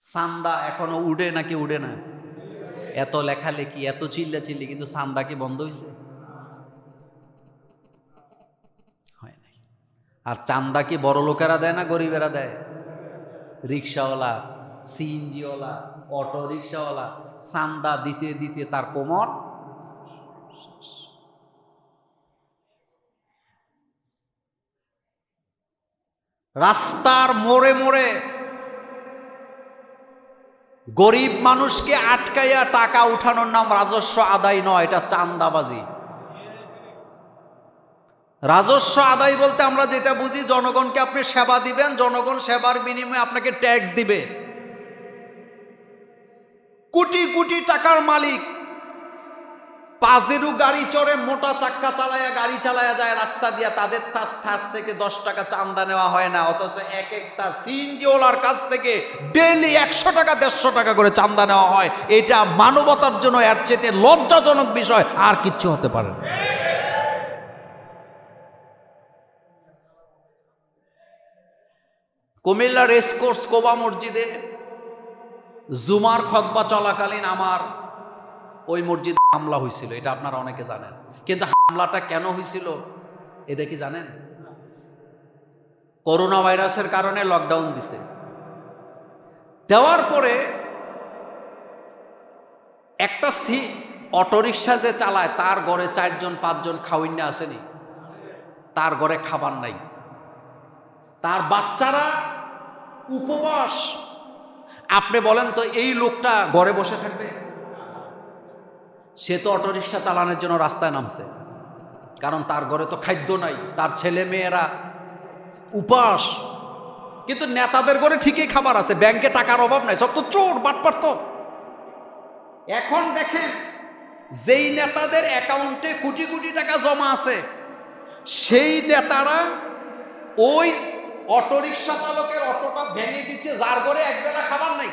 সান্দা এখনও উড়ে নাকি উড়ে না? এত লেখালেখি, এত চিল্লা চিল্লি কিন্তু সান্দা কি বন্ধ হয়েছে হয় নাই। আর চান্দা কি বড় লোকেরা দেয় না গরিবেরা দেয়? রিক্সাওয়ালা, সিএনজিওয়ালা, অটো রিক্সাওয়ালা চান্দা দিতে দিতে তার কোমর রাস্তার মোড়ে মোড়ে গরিব মানুষকে আটকাইয়া টাকা উঠানোর নাম রাজস্ব আদায় নয়, এটা চান্দাবাজি। রাজস্ব আদায় বলতে আমরা যেটা বুঝি, জনগণকে আপনি সেবা দিবেন, জনগণ সেবার বিনিময়ে আপনাকে ট্যাক্স দিবে। কোটি কোটি টাকার মালিক পাজেরু গাড়ি চড়ে, মোটা চাক্কা চালায়া গাড়ি চালায়া যায়, রাস্তা দিয়া তাদের কাছ কাছ থেকে দশ টাকা চান্দা নেওয়া হয় না। অথচ এক একটা সিএনজিওলার কাছ থেকে ডেইলি একশো টাকা, দেড়শো টাকা করে চান্দা নেওয়া হয়। এটা মানবতার জন্য এর চেয়ে লজ্জাজনক বিষয়, আর কিচ্ছু হতে পারে না। কুমিল্লা রেসকোর্স কোবা মসজিদে জুমার খতবা চলাকালীন আমার ওই মসজিদে হামলা হয়েছিল এটা আপনারা অনেকে জানেন। কিন্তু হামলাটা কেন হয়েছিল এটা কি জানেন? করোনা ভাইরাসের কারণে লকডাউন দিছে। দেওয়ার পরে একটা সি, অটোরিকশা যে চালায়, তার ঘরে চারজন, পাঁচজন খাওয়াইনা আসেনি। তার ঘরে খাবার নাই। তার বাচ্চারা উপবাস। আপনি বলেন তো, এই লোকটা ঘরে বসে থাকবে? সে তো অটোরিকশা চালানোর জন্য রাস্তায় নামছে। কারণ তার ঘরে তো খাদ্য নাই, তার ছেলে মেয়েরা উপাস। কিন্তু নেতাদের ঘরে ঠিকই খাবার আছে, ব্যাংকে টাকার অভাব নাই, সব তো চোর বাটপার এখন দেখেন, যেই নেতাদের অ্যাকাউন্টে কোটি কোটি টাকা জমা আছে, সেই নেতারা ওই অটোরিকশা চালকের অটোটা ভেঙে দিচ্ছে, যার ঘরে একবেলা খাবার নাই।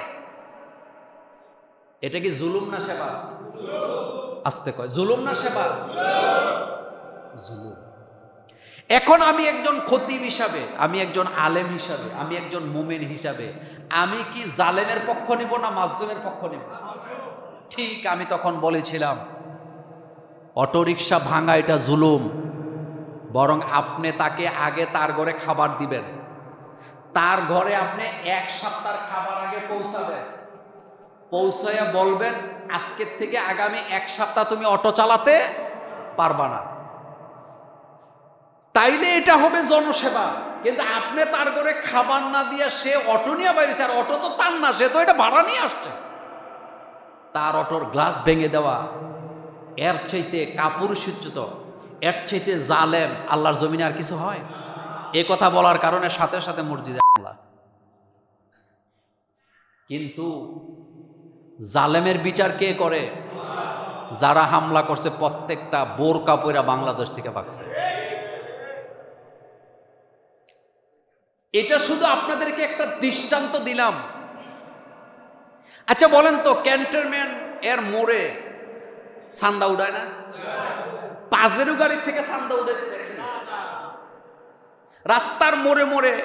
এটা কি জুলুম না সেবা আসতে কয় জুলুম না সেবা জুলুম। এখন আমি একজন খতিব হিসাবে আমি একজন আলেম হিসাবে আমি একজন মুমেন হিসাবে আমি কি জালেমের পক্ষ নিব না মাজলুমের পক্ষ নিব? ঠিক আমি তখন বলেছিলাম অটোরিকশা ভাঙা এটা জুলুম বরং আপনি তাকে আগে তার ঘরে খাবার দিবেন। তার ঘরে আপনি এক সপ্তাহ খাবার আগে পৌঁছাবেন। পৌঁছাইয়া বলবেন, আজকের থেকে আগামী এক সপ্তাহ তুমি অটো চালাতে পারবা না। তাইলে এটা হবে জনসেবা। কিন্তু আপনি তার করে খাবার না দিয়ে সে অটো নিয়ে বাইরেছে, আর অটো তো তার না, সে তো এটা ভাড়া নিয়ে আসছে। তার অটোর গ্লাস ভেঙে দেওয়া, এর চাইতে কাপুরুষোচিত এর চাইতে জালেম, আল্লাহর জমিনে আর কিছু হয়? এ কথা বলার কারণে সাথে সাথে মসজিদে হামলা কিন্তু জালেমের বিচার কে করে? যারা হামলা করছে, প্রত্যেকটা বোর কাপড়া বাংলাদেশ থেকে ভাগছে এটা শুধু আপনাদেরকে একটা দৃষ্টান্ত দিলাম। আচ্ছা বলেন তো, ক্যান্টনমেন্ট এর মোড়ে সান্দা উড়ায় না? পাজেরু গাড়ি থেকে সান্দা উড়াইতে দেখছেন? রাস্তার মোড়ে মোড়ে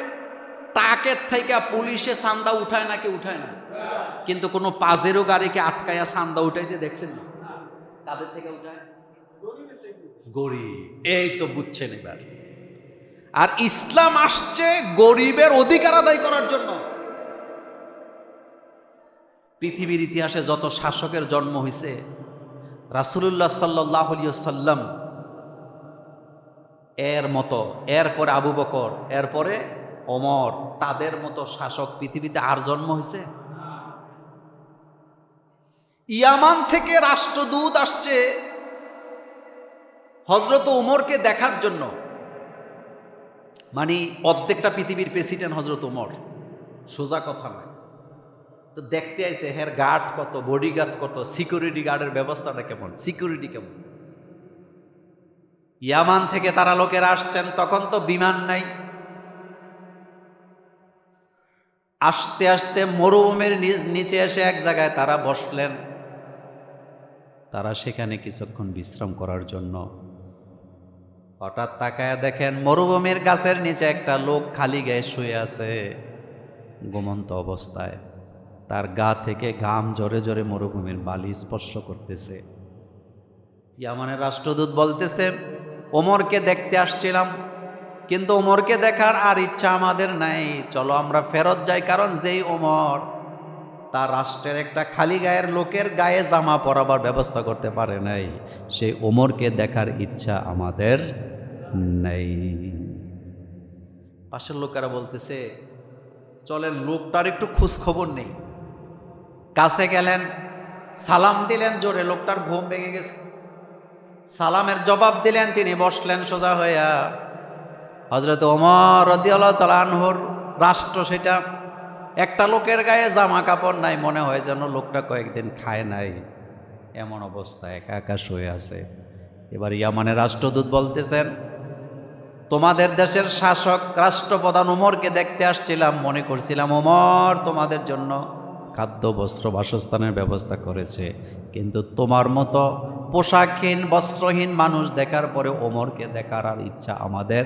টাকের থেকে পুলিশে সান্দা উঠায় না নাকি উঠায় না? কিন্তু কোনো পাজেরও গাড়িকে আটকায়া সান্দা উঠাইতে দেখছেন না? কাদের থেকে উঠায়। গরিব, এই তো বুঝছেন এবার। আর ইসলাম আসছে গরিবের অধিকার আদায় করার জন্য। পৃথিবীর ইতিহাসে যত শাসকের জন্ম হয়েছে রাসুলুল্লাহ সাল্লাহ সাল্লাম এর মতো, এরপরে আবু বকর, এরপরে অমর তাদের মতো শাসক পৃথিবীতে আর জন্ম হয়েছে ইয়ামান থেকে রাষ্ট্রদূত আসছে হজরত উমরকে দেখার জন্য। মানে অর্ধেকটা পৃথিবীর প্রেসিডেন্ট হজরত উমর সোজা কথা নয়। তো দেখতে আইছে হের গার্ড কত বডি গার্ড কত সিকিউরিটি গার্ডের ব্যবস্থাটা কেমন? সিকিউরিটি কেমন? ইয়ামান থেকে তারা লোকেরা আসছেন, তখন তো বিমান নাই। আসতে আসতে মরুভূমির নিচে এসে এক জায়গায় তারা বসলেন। তারা সেখানে কিছুক্ষণ বিশ্রাম করার জন্য হঠাৎ তাকায় দেখেন মরুভূমির গাছের নিচে একটা লোক খালি গায়ে শুয়ে আছে, ঘুমন্ত অবস্থায়। তার গা থেকে ঘাম জরে জোরে মরুভূমির বালি স্পর্শ করতেছে। ইয়ামানের রাষ্ট্রদূত বলতেছে, ওমরকে দেখতে আসছিলাম, কিন্তু ওমরকে দেখার আর ইচ্ছা আমাদের নাই। চলো আমরা ফেরত যাই, কারণ যেই ওমর তার রাষ্ট্রের একটা খালি গায়ের লোকের গায়ে জামা পরাবার ব্যবস্থা করতে পারে নাই। সেই ওমরকে দেখার ইচ্ছা আমাদের নেই। পাশের লোকেরা বলতেছে, চলেন, লোকটার একটু খোঁজ খবর নেই। কাছে গেলেন, সালাম দিলেন জোরে, লোকটার ঘুম ভেঙে গেছে। সালামের জবাব দিলেন তিনি, বসলেন সোজা হইয়া। হজরত ওমর রদিয়াল্লাহ তালানহর রাষ্ট্র সেটা একটা লোকের গায়ে জামা কাপড় নাই, মনে হয় যেন লোকটা কয়েকদিন খায় নাই। এমন অবস্থা, একা একা শুয়ে আছে। এবার ইয়ামানের রাষ্ট্রদূত বলতেছেন, তোমাদের দেশের শাসক রাষ্ট্রপ্রধান ওমরকে দেখতে আসছিলাম, মনে করছিলাম ওমর তোমাদের জন্য খাদ্য, বস্ত্র, বাসস্থানের ব্যবস্থা করেছে। কিন্তু তোমার মতো পোশাকহীন, বস্ত্রহীন মানুষ দেখার পরে ওমরকে দেখার আর ইচ্ছা আমাদের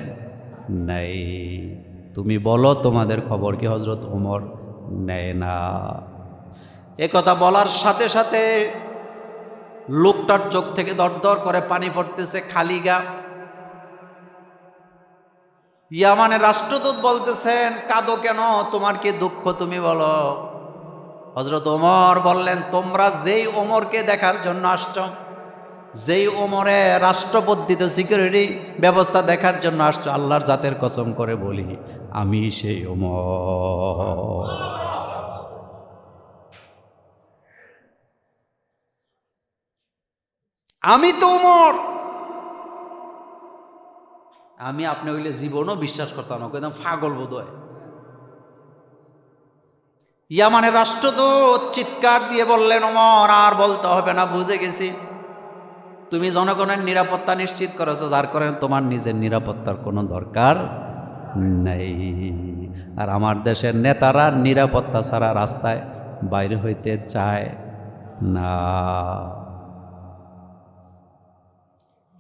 নেই। তুমি বলো তোমাদের খবর কি হজরত ওমর? নেয় না। এ কথা বলার সাথে সাথে লোকটার চোখ থেকে দরদর করে পানি পড়তেছে, খালি গা। ইয়ামানের রাষ্ট্রদূত বলতেছেন, কাঁদো কেন? তোমার কি দুঃখ তুমি বলো? হজরত ওমর বললেন, তোমরা যেই ওমরকে দেখার জন্য আসছ, যেই ওমরে রাষ্ট্রপদ্ধিত সিকিউরিটি ব্যবস্থা দেখার জন্য আসছো, আল্লাহর জাতের কসম করে বলি। আমি সেই ওমর আমি তো ওমর আমি আপনি হইলে জীবনও বিশ্বাস করতাম না একদম ফাগল বোধ হয়। ইয়ামানের রাষ্ট্রদূত চিৎকার দিয়ে বললেন ওমর আর বলতে হবে না বুঝে গেছি। তুমি জনগণের নিরাপত্তা নিশ্চিত করেছ যার কারণে তোমার নিজের নিরাপত্তার কোনো দরকার নেই। আর আমার দেশের নেতারা নিরাপত্তা ছাড়া রাস্তায় বাইরে হইতে চায় না।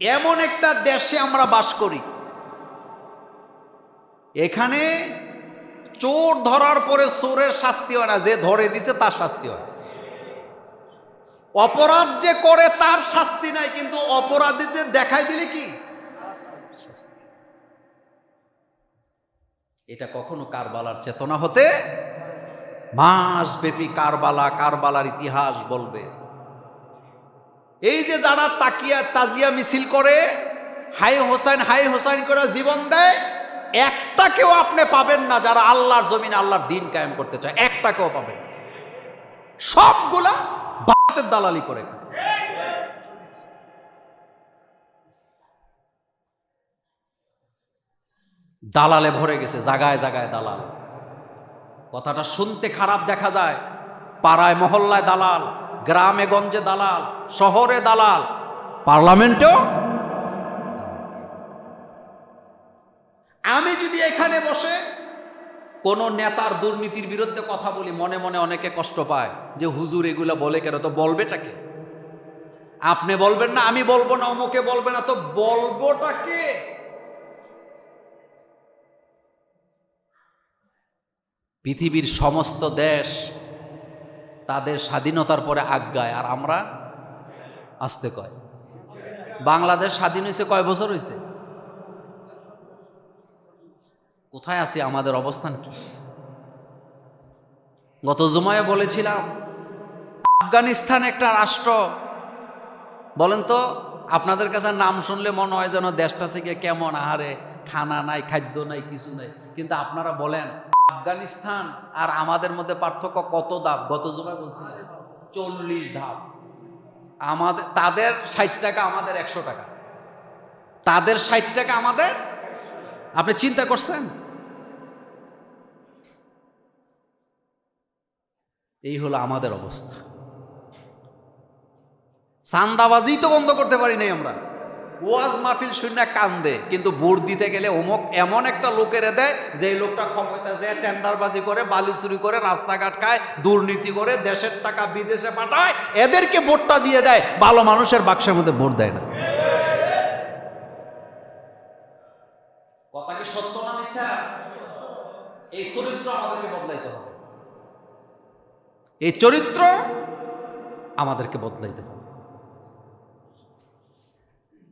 এমন একটা দেশে আমরা বাস করি। এখানে চোর ধরার পরে চোরের শাস্তি হয় না, যে ধরে দিছে তার শাস্তি হয়। অপরাধ যে করে তার শাস্তি নাই, কিন্তু অপরাধীদের দেখাই দিলে কি শাস্তি। এটা কখনো কারবালার চেতনা হতে মাস ব্যাপী কারবালা কারবালার ইতিহাস বলবে। এই যে যারা তাকিয়া তাজিয়া মিছিল করে হাই হোসাইন হাই হোসাইন করে জীবন দেয় একটাকেও আপনি পাবেন না যারা আল্লাহর জমিন আল্লাহর দিন কায়েম করতে চায়। একটাকেও পাবেন সবগুলা বাতের দালালি করে দালালে ভরে গেছে, জাগায় জাগায় দালাল। কথাটা শুনতে খারাপ দেখা যায়। পাড়ায়, মহল্লায় দালাল, গ্রামে গঞ্জে দালাল, শহরে দালাল, পার্লামেন্টেও আমি যদি এখানে বসে কোন নেতার দুর্নীতির বিরুদ্ধে কথা বলি, মনে মনে অনেকে কষ্ট পায় যে, হুজুর, এগুলো বলে কেন? তো বলবেটাকে আপনি বলবেন না, আমি বলব না, অমুকে বলবে না, তো বলবোটাকে পৃথিবীর সমস্ত দেশ তাদের স্বাধীনতার পরে আজ্ঞায়, আর আমরা আসতে কয়। বাংলাদেশ স্বাধীন হয়েছে কয় বছর হয়েছে? কোথায় আছি, আমাদের অবস্থান কি? গত জুমায় বলেছিলাম, আফগানিস্তান একটা রাষ্ট্র। বলেন তো, আপনাদের কাছে নাম শুনলে মনে হয় যেন দেশটা থেকে কেমন, আহারে, খানা নাই, খাদ্য নাই, কিছু নাই। কিন্তু আপনারা বলেন আফগানিস্তান আর আমাদের মধ্যে পার্থক্য কত ধাপ গত জুমায় বলছিলেন চল্লিশ ধাপ আমাদের, তাদের ষাট টাকা আমাদের একশো টাকা। তাদের ষাট টাকা আমাদের আপনি চিন্তা করছেন? এই হলো আমাদের অবস্থা। চান্দাবাজি তো বন্ধ করতে পারি নাই আমরা। ওয়াজ মাহফিল শূন্য কান্দে, কিন্তু ভোট দিতে গেলে অমুক এমন একটা লোকের দেয় যে লোকটা ক্ষমতা যে টেন্ডারবাজি করে, বালি চুরি করে, রাস্তাঘাট খায়, দুর্নীতি করে, দেশের টাকা বিদেশে পাঠায়, এদেরকে ভোটটা দিয়ে দেয়, ভালো মানুষের বাক্সের মধ্যে ভোট দেয় না। কথা কি সত্য না এই চরিত্র আমাদেরকে বদলাইতে হবে। এই চরিত্র আমাদেরকে বদলাইতে হবে।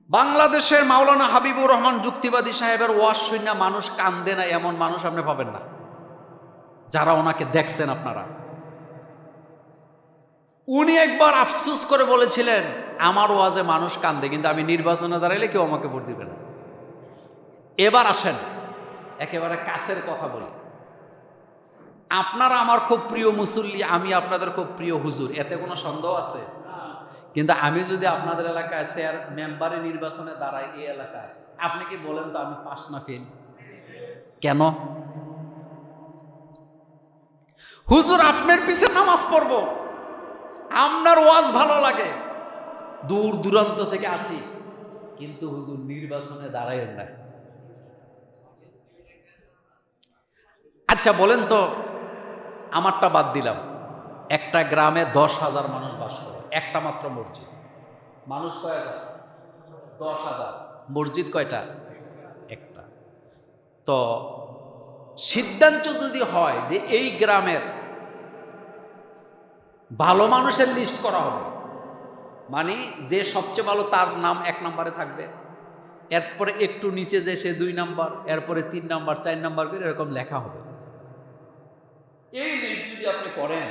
বাংলাদেশের মাওলানা হাবিবুর রহমান যুক্তিবাদী সাহেবের ওয়াশ শূন্য মানুষ কান্দে না, এমন মানুষ আপনি পাবেন না। যারা ওনাকে দেখছেন আপনারা। উনি একবার আফসুস করে বলেছিলেন, আমার ওয়াজে মানুষ কান্দে, কিন্তু আমি নির্বাচনে দাঁড়াইলে কেউ আমাকে ভোট দিবে না। এবার আসেন, একেবারে কাছের কথা বলি। আপনারা আমার খুব প্রিয় মুসল্লি, আমি আপনাদের খুব প্রিয় হুজুর, এতে কোনো সন্দেহ আছে? কিন্তু আমি যদি আপনাদের এলাকায় স্যার মেম্বারে নির্বাচনে দাঁড়াই এই এলাকায়, আপনি কি বলেন তো আমি পাস না ফেল কেন? হুজুর, আপনার পিছে নামাজ পড়ব। আপনার ওয়াজ ভালো লাগে। দূর দূরান্ত থেকে আসি। কিন্তু হুজুর, নির্বাচনে দাঁড়াইয়েন না আচ্ছা বলেন তো, আমারটা বাদ দিলাম। একটা গ্রামে দশ হাজার মানুষ বাস করে। একটা মাত্র মসজিদ। মানুষ কয় হাজার? দশ হাজার। মসজিদ কয়টা? একটা। তো সিদ্ধান্ত যদি হয় যে এই গ্রামের ভালো মানুষের লিস্ট করা হবে মানে যে সবচেয়ে ভালো তার নাম এক নম্বরে থাকবে, এরপরে একটু নিচে যে সে দুই নাম্বার, এরপরে তিন নাম্বার, চার নাম্বার করে এরকম লেখা হবে। এই লিস্ট যদি আপনি করেন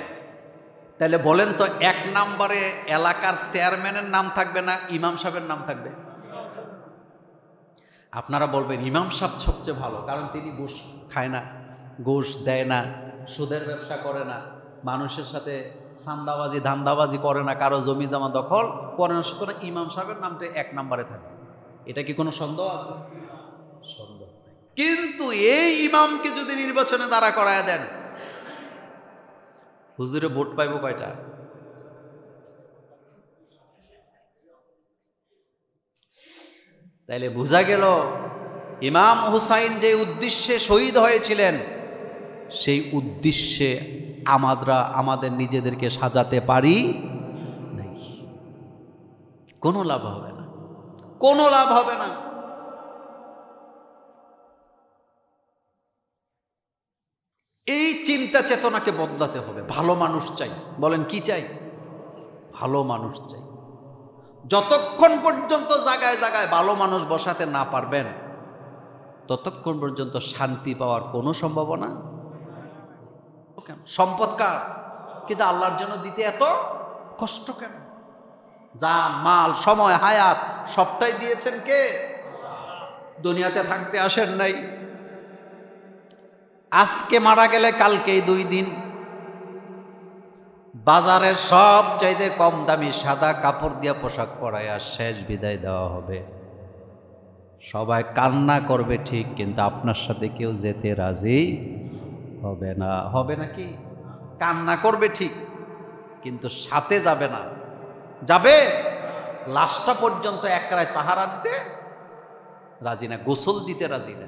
তাহলে বলেন তো, এক নম্বরে এলাকার চেয়ারম্যানের নাম থাকবে না ইমাম সাহেবের নাম থাকবে? আপনারা বলবেন, ইমাম সাহেব সবচেয়ে ভালো, কারণ তিনি ঘুষ খায় না, ঘুষ দেয় না, সুদের ব্যবসা করে না, মানুষের সাথে সান্দাবাজি ধান্দাবাজি করে না, কারও জমি জমা দখল করে না, সুতরাং ইমাম সাহেবের নামটা এক নম্বরে থাকবে। এটা কি কোনো সন্দেহ আছে? সন্দেহ কিন্তু এই ইমামকে যদি নির্বাচনে দাঁড়া করায় দেন হুজুরে ভোট পাইব কয়টা? তাইলে বোঝা গেল, ইমাম হুসাইন যে উদ্দেশ্যে শহীদ হয়েছিলেন, সেই উদ্দেশ্যে আমরা আমাদের নিজেদেরকে সাজাতে পারি নাই। কোনো লাভ হবে না। কোনো লাভ হবে না। এই চিন্তা চেতনাকে বদলাতে হবে। ভালো মানুষ চাই। বলেন, কি চাই? ভালো মানুষ চাই। যতক্ষণ পর্যন্ত জায়গায় জায়গায় ভালো মানুষ বসাতে না পারবেন, ততক্ষণ পর্যন্ত শান্তি পাওয়ার কোনো সম্ভাবনা? সম্পদ কার? কিন্তু আল্লাহর জন্য দিতে এত কষ্ট কেন? যা মাল, সময়, হায়াত, সবটাই দিয়েছেন কে? দুনিয়াতে থাকতে আসেন নাই। আজকে মারা গেলে কালকেই দুই দিন। বাজারের সব চাইতে কম দামি সাদা কাপড় দিয়ে পোশাক পরাইয়া শেষ বিদায় দেওয়া হবে। সবাই কান্না করবে ঠিক, কিন্তু আপনার সাথে কেউ যেতে রাজি হবে না। হবে নাকি কান্না করবে ঠিক, কিন্তু সাথে যাবে না। যাবে? লাশটা পর্যন্ত এক রায় পাহারা দিতে রাজি না, গোসল দিতে রাজি না।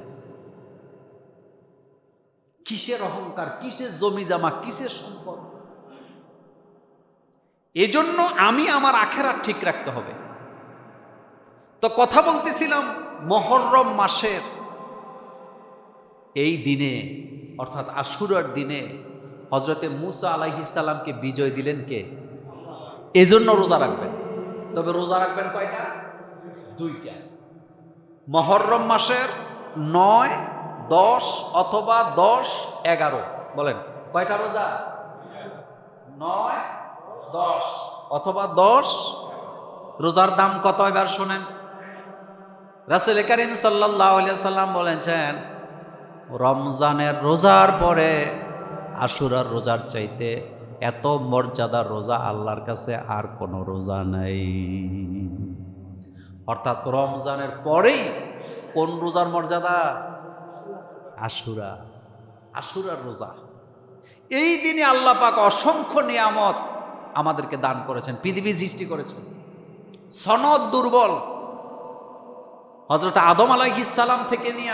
কিসের অহংকার, কিসের জমি জামা, কিসের সম্পদ? এজন্য আমি আমার আখেরা ঠিক রাখতে হবে। তো কথা বলতেছিলাম, মহরম মাসের এই দিনে, অর্থাৎ আশুরার দিনে হজরতে মুসা আলাইহিসাল্লামকে বিজয় দিলেন কে? এজন্য রোজা রাখবেন। তবে রোজা রাখবেন কয়টা? দুইটা। মহরম মাসের নয় দশ অথবা দশ এগারো। বলেন, কয়টা রোজা? নয়, দশ। অথবা দশ? রোজার দাম কত এবার শোনেন। রাসুল করিম সাল্লাম বলেছেন, রমজানের রোজার পরে আশুরার রোজার চাইতে এত মর্যাদার রোজা আল্লাহর কাছে আর কোনো রোজা নাই। অর্থাৎ রমজানের পরেই কোন রোজার মর্যাদা? আশুরা, আশুরার রোজা। এই দিনে আল্লাহ পাক অসংখ্য নিয়ামত আমাদেরকে দান করেছেন, পৃথিবী সৃষ্টি করেছেন। সনদ দুর্বল। হজরত আদম আলাইহিসালাম থেকে নিয়ে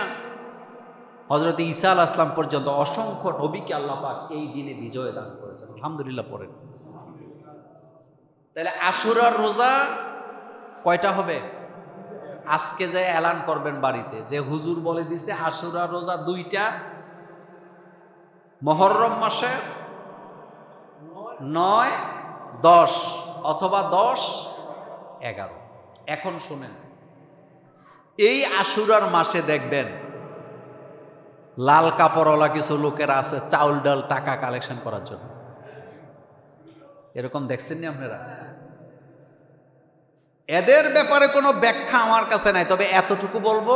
হজরত ঈসা আল আসলাম পর্যন্ত অসংখ্য নবীকে আল্লাহ পাক এই দিনে বিজয় দান করেছেন। আলহামদুলিল্লাহ পড়েন। তাহলে আশুরার রোজা কয়টা হবে? আজকে যে এলান করবেন বাড়িতে, যে হুজুর বলে দিছে, আশুরা রোজা দুইটা, মহরম মাসে নয়, দশ, অথবা দশ, এগারো। এখন শোনেন, এই আশুরার মাসে দেখবেন, লাল কাপড়ওয়ালা কিছু লোকেরা আছে চাউল ডাল টাকা কালেকশন করার জন্য। এরকম দেখছেন নি আপনারা? এদের ব্যাপারে কোনো ব্যাখ্যা আমার কাছে নাই, তবে এতটুকু বলব,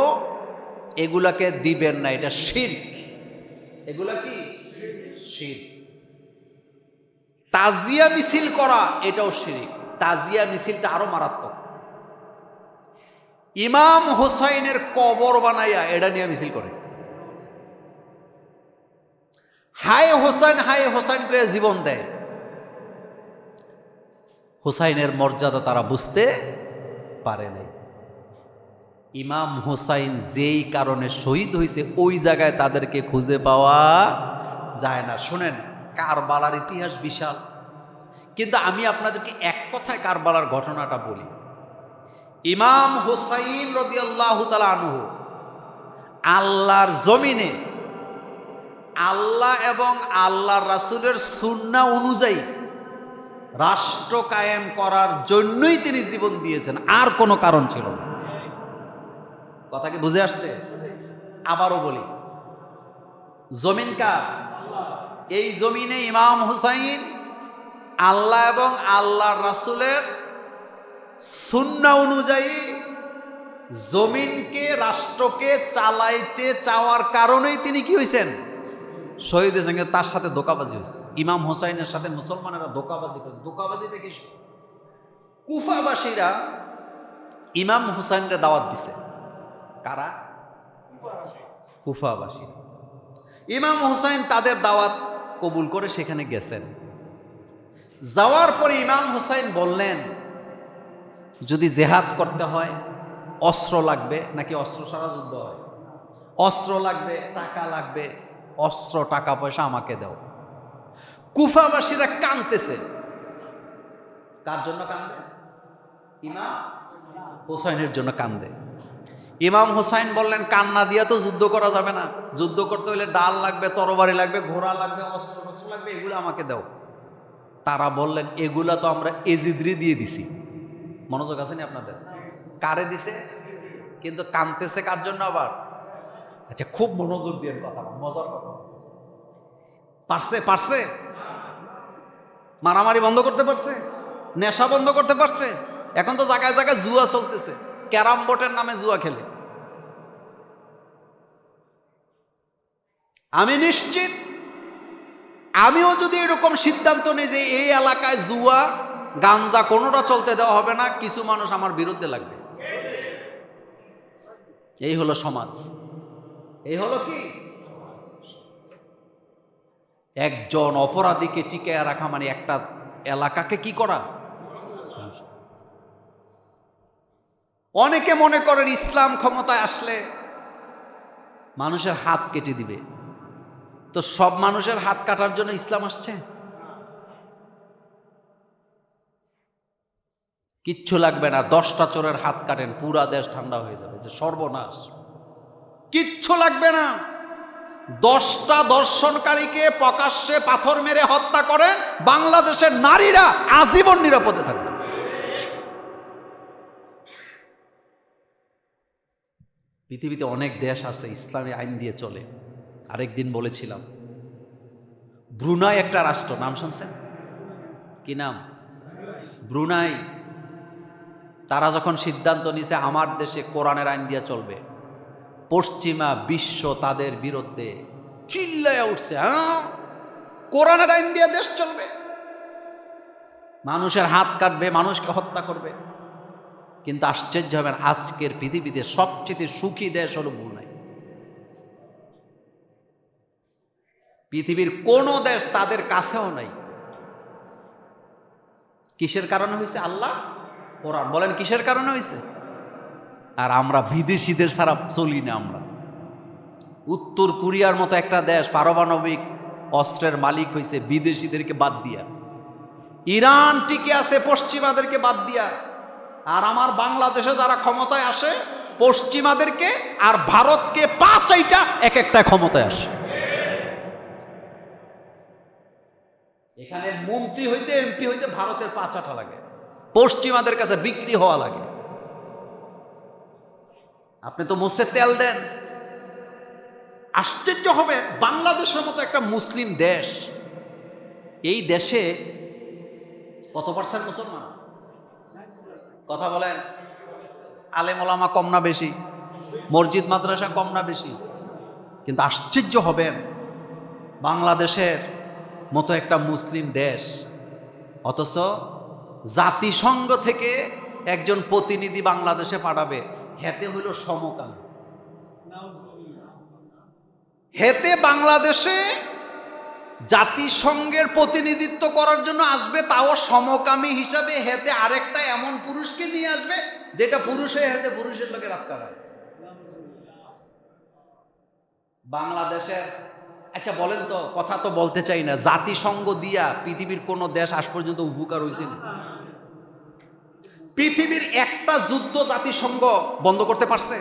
এগুলাকে দিবেন না, এটা শির্ক। এগুলা কি? শির তাজিয়া মিছিল করা, এটাও শিরিক। তাজিয়া মিছিলটা আরও মারাত্মক। ইমাম হোসাইনের কবর বানাইয়া এটা নিয়ে মিছিল করে। হায় হোসাইন হায় হোসাইন করে জীবন দেয়? হোসাইনের মর্যাদা তারা বুঝতে পারে নাই। ইমাম হোসাইন যেই কারণে শহীদ হয়েছে, ওই জায়গায় তাদেরকে খুঁজে পাওয়া যায় না। শুনেন, কারবালার ইতিহাস বিশাল। কিন্তু আমি আপনাদেরকে এক কথায় কারবালার ঘটনাটা বলি। ইমাম হোসাইন রদি আল্লাহ আনহু আল্লাহর জমিনে আল্লাহ এবং আল্লাহর রাসুলের সুন্না অনুযায়ী রাষ্ট্র কায়েম করার জন্যই তিনি জীবন দিয়েছেন, আর কোনো কারণ ছিল না। কথা কি বুঝে আসছে? আবারও বলি, জমিন কার? এই জমিনে ইমাম হুসাইন, আল্লাহ এবং আল্লাহর রাসুলের সুন্না অনুযায়ী জমিনকে, রাষ্ট্রকে চালাইতে চাওয়ার কারণেই তিনি কি হয়েছেন শহীদ হয়েছেন তার সাথে ধোকাবাজি হয়েছে। ইমাম হোসাইনের সাথে মুসলমানেরা ধোকাবাজি করেছে। ধোকাবাজিটা কি? কুফাবাসীরা ইমাম হুসাইনরা দাওয়াত দিছে। কারা? কুফাবাসী। ইমাম হুসাইন তাদের দাওয়াত কবুল করে সেখানে গেছেন। যাওয়ার পরে ইমাম হুসাইন বললেন, যদি জেহাদ করতে হয়, অস্ত্র লাগবে নাকি অস্ত্র সারা যুদ্ধ হয়? অস্ত্র লাগবে, টাকা লাগবে অস্ত্র, টাকা পয়সা আমাকে দাও। কুফাবাসীরা কাঁদতেছে। কার জন্য কান্দে ইমাম হোসাইনের জন্য কান্দে ইমাম হোসাইন বললেন, কান্না দিয়া তো যুদ্ধ করা যাবে না। যুদ্ধ করতে হলে ডাল লাগবে, তরবারি লাগবে, ঘোড়া লাগবে, অস্ত্র অস্ত্র লাগবে, এগুলো আমাকে দাও। তারা বললেন, এগুলা তো আমরা এজিদ্রি দিয়ে দিছি। মনোযোগ আছে নি আপনাদের? কারে দিছে? কিন্তু কানতেছে কার জন্য আবার? আচ্ছা খুব মনোযোগ দিয়ে কথা মজার কথা পারছে পারছে? মারামারি বন্ধ করতে পারছে? নেশা বন্ধ করতে পারছে? এখন তো জায়গায় জায়গায় জুয়া চলতেছে। ক্যারাম বোর্ডের নামে জুয়া খেলে। আমি নিশ্চিত, আমিও যদি এরকম সিদ্ধান্ত নিই যে এই এলাকায় জুয়া, গাঞ্জা কোনোটা চলতে দেওয়া হবে না, কিছু মানুষ আমার বিরুদ্ধে লাগবে। এই হলো সমাজ। এই হলো কি? একজন অপরাধীকে টিকে রাখা মানে একটা এলাকাকে কি করা? অনেকে মনে করেন ইসলাম ক্ষমতায় আসলে মানুষের হাত কেটে দিবে। তো সব মানুষের হাত কাটার জন্য ইসলাম আসছে? কিচ্ছু লাগবে না, দশটা চোরের হাত কাটেন, পুরা দেশ ঠান্ডা হয়ে যাবে যে সর্বনাশ। কিচ্ছু লাগবে না। দশটা দর্শনকারীকে প্রকাশ্যে পাথর মেরে হত্যা করেন বাংলাদেশের নারীরা আজীবন নিরাপদে থাকবে। পৃথিবীতে অনেক দেশ আছে, ইসলামী আইন দিয়ে চলে। আরেকদিন বলেছিলাম, ব্রুনাই একটা রাষ্ট্র। নাম শুনছেন? কি নাম? ব্রুনাই। তারা যখন সিদ্ধান্ত নিছে আমার দেশে কোরআনের আইন দিয়ে চলবে পশ্চিমা বিশ্ব তাদের বিরুদ্ধে চিল্লায় উঠছে হ্যাঁ? কোরআনের আইন দিয়ে দেশ চলবে। মানুষের হাত কাটবে, মানুষকে হত্যা করবে। কিন্তু আশ্চর্য হবেন আজকের পৃথিবীতে সবচেয়ে সুখী দেশ হলো ব্রুনাই পৃথিবীর কোনো দেশ তাদের কাছেও নাই। কিসের কারণে হয়েছে আল্লাহ? কোরআন। বলেন, কিসের কারণে হয়েছে? আর আমরা বিদেশিদের ছাড়া চলি না আমরা। উত্তর কোরিয়ার মতো একটা দেশ পারমাণবিক অস্ত্রের মালিক হয়েছে বিদেশিদেরকে বাদ দিয়া। ইরান টিকে আছে, পশ্চিমাদেরকে বাদ দিয়া। আর আমার বাংলাদেশে যারা ক্ষমতায় আসে, পশ্চিমাদেরকে আর ভারতকে পাঁচ এইটা এক একটা ক্ষমতায় আসে। এখানে মন্ত্রী হইতে, এমপি হইতে ভারতের পাঁচাটা লাগে। পশ্চিমাদের কাছে বিক্রি হওয়া লাগে। আপনি তো মুসে তেল দেন। আশ্চর্য হবে, বাংলাদেশের মতো একটা মুসলিম দেশ, এই দেশে কত পার্সেন্ট মুসলমান? কথা বলেন। আলেম ওলামা কম না বেশি, মসজিদ মাদ্রাসা কম না বেশি। কিন্তু আশ্চর্য হবেন বাংলাদেশের মতো একটা মুসলিম দেশ, অথচ জাতিসংঘ থেকে একজন প্রতিনিধি বাংলাদেশে পাঠাবে। হেতে হইল সমকাল হেতে বাংলাদেশে জাতিসংঘের প্রতিনিধিত্ব করার জন্য আসবে তাও সমকামী হিসাবে হেতে আরেকটা এমন পুরুষকে নিয়ে আসবে যেটা পুরুষ হয়ে হেতে পুরুষের লোকে রাত কাটায় বাংলাদেশের আচ্ছা বলেন তো কথা তো বলতে চাই না জাতিসংঘ দিয়া পৃথিবীর কোন দেশ আজ পর্যন্ত উপকার হয়েছে না পৃথিবীর একটা যুদ্ধ জাতিসংঘ বন্ধ করতে পারছে?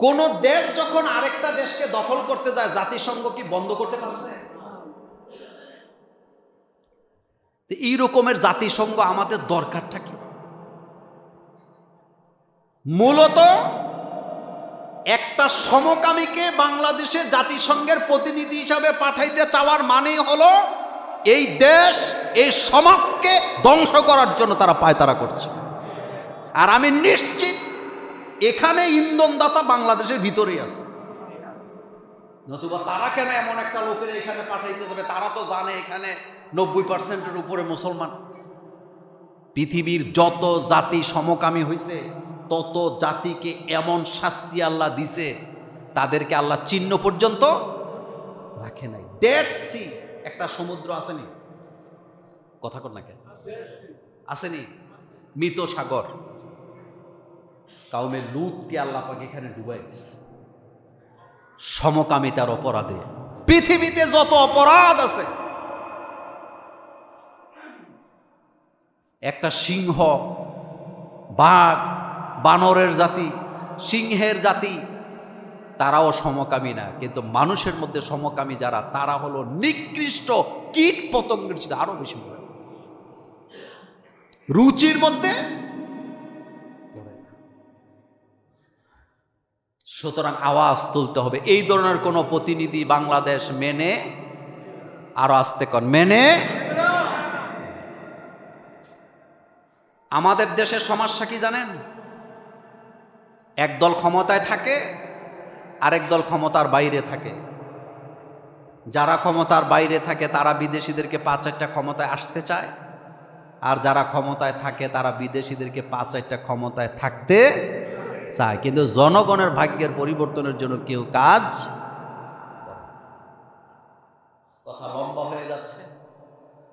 কোন দেশ যখন আরেকটা দেশকে দখল করতে যায়, জাতিসংঘ কি বন্ধ করতে পারছে? এই রকমের জাতিসংঘ আমাদের দরকারটা কি? মূলত একটা সমকামীকে বাংলাদেশে জাতিসংঘের প্রতিনিধি হিসাবে পাঠাইতে চাওয়ার মানেই হলো এই দেশ, এই সমাজকে ধ্বংস করার জন্য তারা পায়তারা করছে। আর আমি নিশ্চিত এখানে ইন্ধনদাতা বাংলাদেশের ভিতরেই আছে। নতুবা তারা কেন এমন একটা লোকের এখানে পাঠাইতে যাবে? তারা তো জানে এখানে নব্বই পার্সেন্টের উপরে মুসলমান। পৃথিবীর যত জাতি সমকামী হয়েছে তত জাতিকে এমন শাস্তি আল্লাহ দিছে, তাদেরকে আল্লাহ চিহ্ন পর্যন্ত রাখে নাই। ডেড সি একটা সমুদ্র আসেনি। কথা কর না কেন? আসেনি। মৃত সাগর। কাউমে লুতকে আল্লাহ পাকে এখানে ডুবাই সমকামিতার অপরাধে। পৃথিবীতে যত অপরাধ আছে, একটা সিংহ, বাঘ, বানরের জাতি, সিংহের জাতি তারাও সমকামী না। কিন্তু মানুষের মধ্যে সমকামী যারা, তারা হলো নিকৃষ্ট কীট পতঙ্গের সাথে আরও বেশি রুচির মধ্যে সুতরাং আওয়াজ তুলতে হবে। এই ধরনের কোনো প্রতিনিধি বাংলাদেশ মেনে আরও আসতে কন মেনে আমাদের দেশের সমস্যা কি জানেন? একদল ক্ষমতায় থাকে আরেক দল ক্ষমতার বাইরে থাকে। যারা ক্ষমতার বাইরে থাকে, তারা বিদেশিদেরকে পাঁচ চারটা ক্ষমতায় আসতে চায়। আর যারা ক্ষমতায় থাকে, তারা বিদেশিদেরকে পাঁচ চারটা ক্ষমতায় থাকতে চায়। কিন্তু জনগণের ভাগ্যের পরিবর্তনের জন্য কেউ কাজ কথা লম্বা হয়ে যাচ্ছে।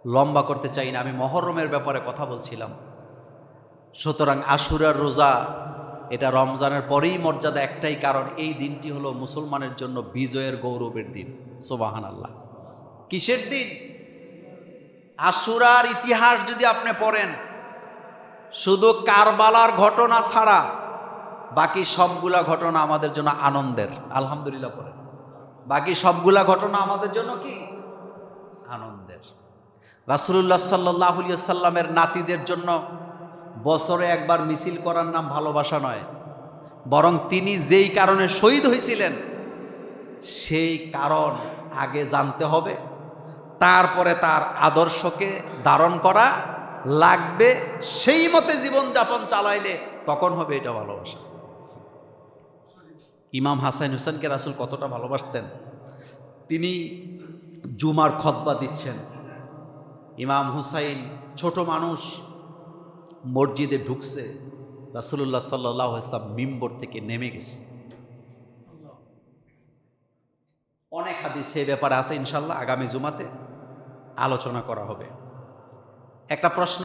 লম্বা করতে চাই না। আমি মহরমের ব্যাপারে কথা বলছিলাম। সুতরাং আশুরার রোজা এটা রমজানের পরেই মর্যাদা একটাই, কারণ এই দিনটি হলো মুসলমানের জন্য বিজয়ের গৌরবের দিন। সোবাহান আল্লাহ কিসের দিন? আশুরার ইতিহাস যদি আপনি পড়েন, শুধু কারবালার ঘটনা ছাড়া বাকি সবগুলা ঘটনা আমাদের জন্য আনন্দের। আলহামদুলিল্লাহ পড়েন। বাকি সবগুলা ঘটনা আমাদের জন্য কি? আনন্দের। রাসুল্লাহ সাল্লাহ সাল্লামের নাতিদের জন্য বছরে একবার মিছিল করার নাম ভালোবাসা নয়, বরং তিনি যেই কারণে শহীদ হয়েছিলেন, সেই কারণ আগে জানতে হবে, তারপরে তার আদর্শকে ধারণ করা লাগবে, সেই মতে জীবনযাপন চালাইলে তখন হবে এটা ভালোবাসা। ইমাম হাসান হুসেনকে রাসুল কতটা ভালোবাসতেন, তিনি জুমার খতবা দিচ্ছেন। ইমাম হুসাইন ছোট মানুষ মসজিদে ঢুকছে রাসুল্লাহ সাল্লাহ ইসলাম মিম্বর থেকে নেমে গেছে। অনেক হাদিস সে ব্যাপারে আছে ইনশাল্লাহ আগামী জুমাতে আলোচনা করা হবে। একটা প্রশ্ন